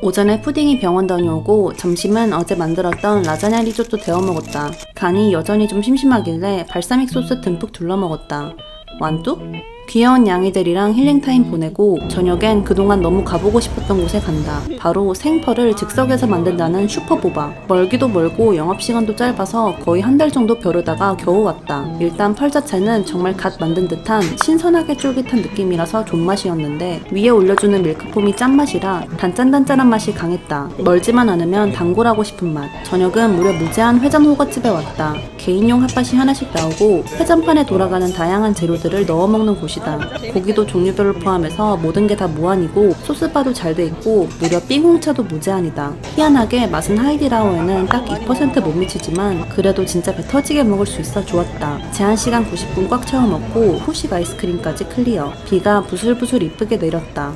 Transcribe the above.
오전에 푸딩이 병원 다녀오고 점심은 어제 만들었던 라자냐 리조또 데워 먹었다. 간이 여전히 좀 심심하길래 발사믹 소스 듬뿍 둘러 먹었다. 완뚝? 귀여운 양이들이랑 힐링타임 보내고 저녁엔 그동안 너무 가보고 싶었던 곳에 간다. 바로 생펄을 즉석에서 만든다는 슈퍼보바. 멀기도 멀고 영업시간도 짧아서 거의 한 달 정도 벼르다가 겨우 왔다. 일단 펄 자체는 정말 갓 만든 듯한 신선하게 쫄깃한 느낌이라서 존맛이었는데 위에 올려주는 밀크폼이 짠맛이라 단짠단짠한 맛이 강했다. 멀지만 않으면 단골하고 싶은 맛. 저녁은 무려 무제한 회전 호거집에 왔다. 개인용 핫팟이 하나씩 나오고 회전판에 돌아가는 다양한 재료들을 넣어 먹는 곳이 다. 고기도 종류별로 포함해서 모든 게 다 무한이고 소스바도 잘 돼 있고 무려 삥홍차도 무제한이다. 희한하게 맛은 하이디라오에는 딱 2%못 미치지만 그래도 진짜 배 터지게 먹을 수 있어 좋았다. 제한 시간 90분 꽉 채워 먹고 후식 아이스크림까지 클리어. 비가 부슬부슬 이쁘게 내렸다.